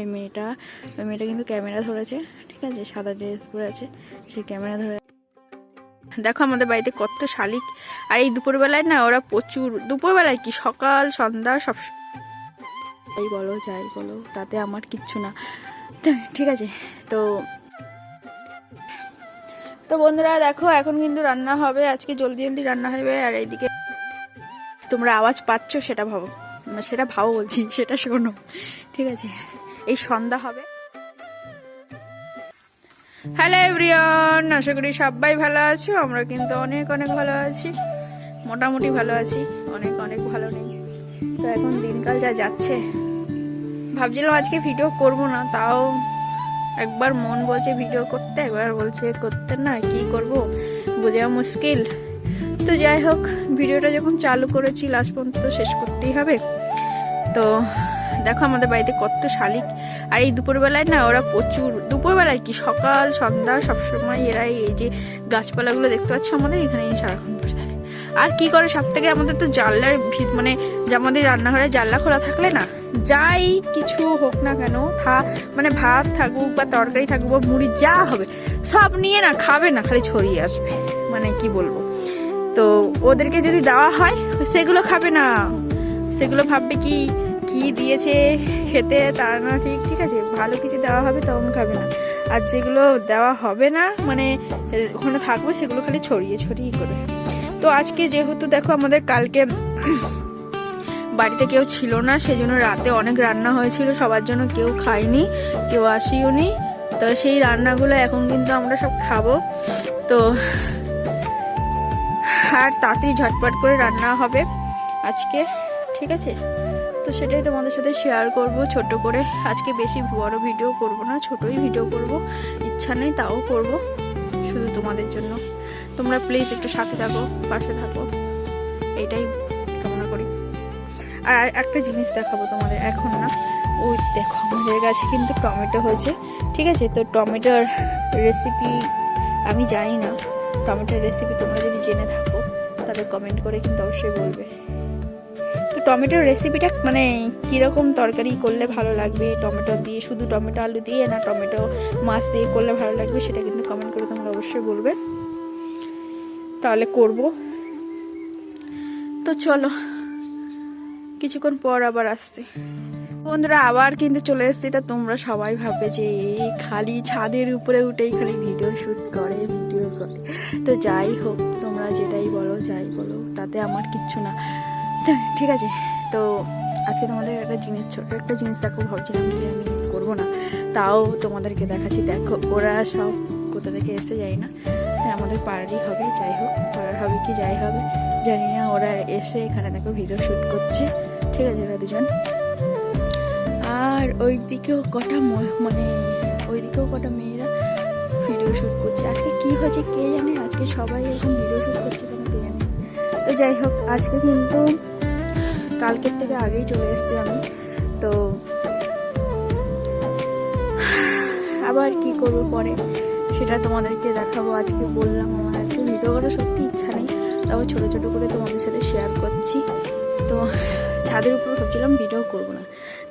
এই মেয়েটা, ওই মেয়েটা কিন্তু ক্যামেরা ধরেছে, ঠিক আছে? সাদা ড্রেস পরে আছে, সে ক্যামেরা ধরে দেখো আমাদের বাড়িতে কত শালিক। আর এই দুপুরবেলায় না ওরা প্রচুর, দুপুরবেলায় কি? সকাল, সন্ধ্যা, সব যাই বলো যাই বলো, তাতে আমার কিচ্ছু না। ঠিক আছে, তো তো বন্ধুরা দেখো, এখন কিন্তু রান্না হবে, আজকে জলদি জলদি রান্না হবে, আর এইদিকে তোমরা আওয়াজ পাচ্ছ, সেটা ভাবো সেটা ভাবো বলছি, সেটা শোনো, ঠিক আছে? এই সন্ধ্যা হবে। হ্যালো এভরিওয়ান আশা করি সবাই ভালো আছো, আমরা কিন্তু অনেক অনেক ভালো আছি, মোটামুটি ভালো আছি, অনেক অনেক ভালো নেই। তো এখন দিনকাল যা যাচ্ছে, ভাবছিলাম আজকে ভিডিও করব না, তাও একবার মন বলছে ভিডিও করতে, একবার বলছে করতে না, কি করব বোঝা মুশকিল। তো যাই হোক ভিডিওটা যখন চালু করেছি লাস্ট পর্যন্ত শেষ করতেই হবে। তো দেখো আমাদের বাড়িতে কত শালিক। আর এই দুপুরবেলায় না ওরা প্রচুর, দুপুরবেলায় কি সকাল, সন্ধ্যা, সবসময় এরা এই যে গাছপালাগুলো দেখতে পাচ্ছ আমাদের এখানে সারাক্ষণ পড়ে থাকে। আর কি করে সব থেকে আমাদের তো জানলার মানে আমাদের রান্নাঘরে জানলা খোলা থাকলে না যাই কিছু হোক না কেন, থা মানে ভাত থাকুক বা তরকারি থাকুক বা মুড়ি যা হবে, সব নিয়ে না খাবে না, খালি ছড়িয়ে আসবে। মানে কি বলব? তো ওদেরকে যদি দেওয়া হয়, সেগুলো খাবে না। সেগুলো ভাববে কি কি দিয়েছে খেতে তার না, ঠিক ঠিক আছে, ভালো কিছু দেওয়া হবে তখন খাবে না। আর যেগুলো দেওয়া হবে না মানে ওখানে থাকবে, সেগুলো খালি ছড়িয়ে ছড়িয়ে করবে তো আজকে যেহেতু দেখো আমাদের কালকে বাড়িতে কেউ ছিল না, সেজন্য রাতে অনেক রান্না হয়েছিল, সবার জন্য কেউ খায়নি, কেউ আসিও নি। তো সেই রান্নাগুলো এখন কিন্তু আমরা সব খাব। তো আর তাড়াতাড়ি ঝটপট করে রান্না হবে আজকে, ঠিক আছে? তো সেটাই তোমাদের সাথে শেয়ার করব, ছোট করে। আজকে বেশি বড় ভিডিও করব না, ছোটই ভিডিও করব। ইচ্ছা নেই তাও করব, শুধু তোমাদের জন্য। তোমরা প্লিজ একটু সাথে থাকো, পাশে থাকো। এটাই কামনা করি। আর একটা জিনিস দেখাবো তোমাদের, এখন না, ওই দেখো আমাদের কাছে কিন্তু টমেটো হয়েছে, ঠিক আছে? তো টমেটোর রেসিপি আমি জানি না। টমেটোর রেসিপি তোমরা যদি জেনে থাকো, তাহলে কমেন্ট করে কিন্তু অবশ্যই বলবে। টমেটোর রেসিপিটা মানে কীরকম তরকারি করলে ভালো লাগবে? টমেটো দিয়ে শুধু টমেটো আলু দিয়ে না টমেটো মাছ দিয়ে করলে ভালো লাগবে সেটা কিন্তু কমেন্ট করে তোমরা অবশ্যই বলবে। তাহলে করব। তো চলো, কিছুক্ষণ পর আবার আসছি। বন্ধুরা, আবার কিন্তু চলে এসছি। তা তোমরা সবাই ভাববে যে খালি ছাদের উপরে উঠেই খালি ভিডিও শ্যুট করে, ভিডিও করে। তো যাই হোক, তোমরা যেটাই বলো, যাই বলো, তাতে আমার কিচ্ছু না। ঠিক আছে। তো আজকে তোমাদের একটা জিনিস ছোট একটা জিনিস দেখো ভাবছিলাম যে আমি করব না। তাও তোমাদেরকে দেখাচ্ছি। দেখো ওরা সব কোথা থেকে এসে যায় না। হ্যাঁ, আমাদের পাড়ারই হবে যাই হোক। পাড়ার হবে কি যাই হবে জানি না। ওরা এসে এখানে দেখো ভিডিও শ্যুট করছে। ঠিক আছে ওরা দুজন। আর ওই দিকেও কটা মানে ওই দিকেও কটা মেয়েরা ভিডিও শ্যুট করছে। আজকে কি হয়েছে কে জানে? আজকে সবাই এরকম ভিডিও শ্যুট করছে কেন কে জানে? তো যাই হোক আজকে কিন্তু কালকের থেকে আগেই চলে এসেছি আমি, তো আবার কি করব পরে? সেটা তোমাদেরকে দেখাবো, আজকে বললাম আমার আজকে ভিডিও করার সত্যি ইচ্ছা নেই, তাও ছোটো ছোটো করে তোমাদের সাথে শেয়ার করছি। তো ছাদের উপরে ভাবছিলাম ভিডিও করব না।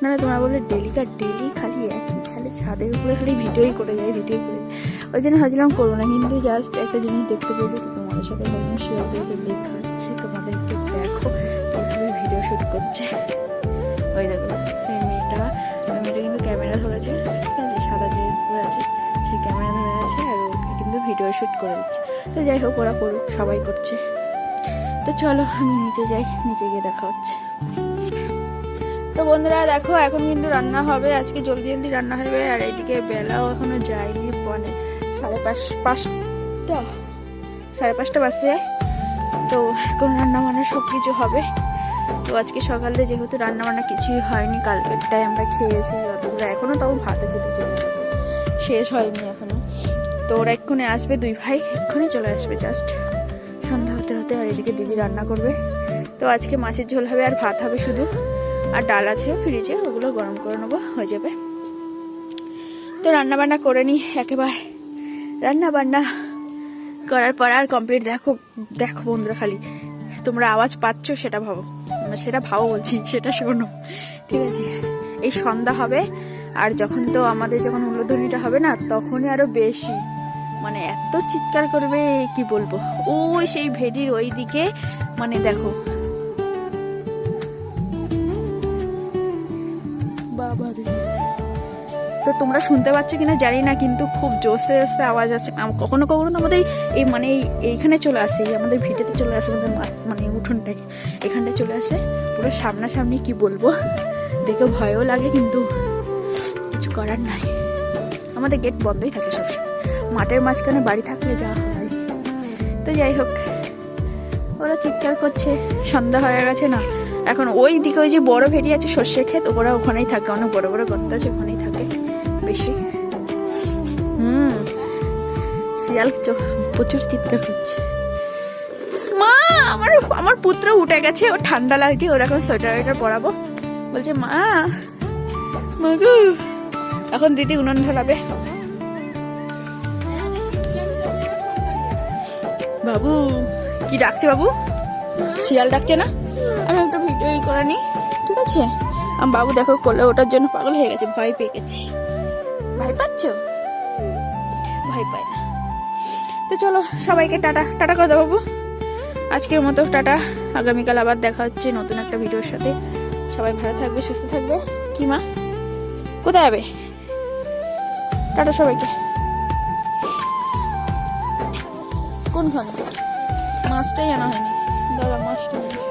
না না, তোমরা বলে ডেলিকার ডেলি খালি একই খালি ছাদের উপরে খালি ভিডিওই করে যায় ভিডিও করে ওই জন্য ভাবছিলাম করব না, কিন্তু জাস্ট একটা জিনিস দেখতে পেয়েছি, তো তোমাদের সাথে শেয়ার করে তো দেখাচ্ছে ভিডিও শ্যুট করছে। ওই দেখো, এই মেয়েটা মেয়েটা কিন্তু ক্যামেরা ধরেছে, ঠিক আছে? সাদা ড্রেস পরে আছে, সে ক্যামেরা ধরে আছে আর ওকে কিন্তু ভিডিও শ্যুট করে দিচ্ছে। তো যাই হোক, ওরা করুক, সবাই করছে। তো চলো, আমি নিচে যাই, নিচে গিয়ে দেখা হচ্ছে। তো বন্ধুরা, দেখো, এখন কিন্তু রান্না হবে। আজকে জলদি জলদি রান্না হবে। আর এইদিকে বেলাও এখনও যায়নি মানে সাড়ে পাঁচ, পাঁচটা, সাড়ে পাঁচটা বাজে তো এখন রান্না বান্না সব কিছু হবে। তো আজকে সকালে যেহেতু রান্না বান্না কিছুই হয়নি, কালকেরটাই আমরা খেয়েছি অতগুলো এখনও তাও ভাত আছে দুজন শেষ হয়নি এখনও। তো ওরা এক্ষুনি আসবে, দুই ভাই এক্ষুনি চলে আসবে জাস্ট সন্ধ্যা হতে হতে আর এদিকে দিদি রান্না করবে। তো আজকে মাছের ঝোল হবে আর ভাত হবে শুধু। আর ডাল আছে ফ্রিজে ওগুলো গরম করে নেব, হয়ে যাবে। তো রান্না বান্না করে নিই একেবারে। রান্না বান্না করার পর আর কমপ্লিট দেখো দেখো বন্ধুরা খালি। তোমরা আওয়াজ পাচ্ছ সেটা ভাবো। সেটা ভাবো বলছি, সেটা শোনো। ঠিক আছে? এই সন্ধ্যা হবে, আর যখন তো আমাদের যখন উল্লোধনীটা হবে না, তখনই আরও বেশি। মানে এত চিৎকার করবে, কি বলব? ওই সেই ভেড়ির ওই দিকে মানে দেখো। তো তোমরা শুনতে পাচ্ছ কিনা জানি না, কিন্তু খুব জোসে জোসে আওয়াজ আসে আম- কখনো কখনো তো আমাদের এই মানে এই- এইখানে চলে আসে আমাদের ভিটেতে চলে আসে আমাদের মা- মানে চলে আসে। পুরো সামনাসামনি কি বলব? দেখে ভয়ও লাগে কিন্তু কিছু করার নাই। আমাদের গেট বন্ধই থাকে সবসময়। মাঠের মাঝখানে বাড়ি থাকলে যা তো যাই হোক, ওরা চিৎকার করছে, সন্ধ্যা হয়ে গেছে না। এখন ওই দিকে ওই যে বড় ভেড়ি আছে সর্ষে ক্ষেত, ওরা ওখানেই থাকে। অনেক বড় বড় গর্ত আছে, ওখানেই থাকে বেশি। হুম, শিয়াল প্রচুর চিৎকার করছে। আমার আমার পুত্র উঠে গেছে ও ঠান্ডা লাগছে, ওর এখন সোয়েটার ওয়েটার পরাবো। বলছে, মা, মাগু, এখন দিদি উনুন ধরাবে। বাবু, কি ডাকছে বাবু? শিয়াল ডাকছে না? আমি একটা ভিডিও করে নি ঠিক আছে? আমার বাবু, দেখো, কোলে ওটার জন্য পাগল হয়ে গেছে, ভয় পেয়ে গেছি। ভয় পাচ্ছ? ভয় পায় না। তো চলো, সবাইকে টাটা। টাটা করে দাও বাবু। আজকের মতো, টাটা। আগামীকাল আবার দেখা হচ্ছে নতুন একটা ভিডিওর সাথে। সবাই ভালো থাকবে, সুস্থ থাকবে। কি মা? কোথায় যাবে? টাটা সবাইকে। কোনখানে মাছটাই আনা হয়নি। দাদা, মাছটা।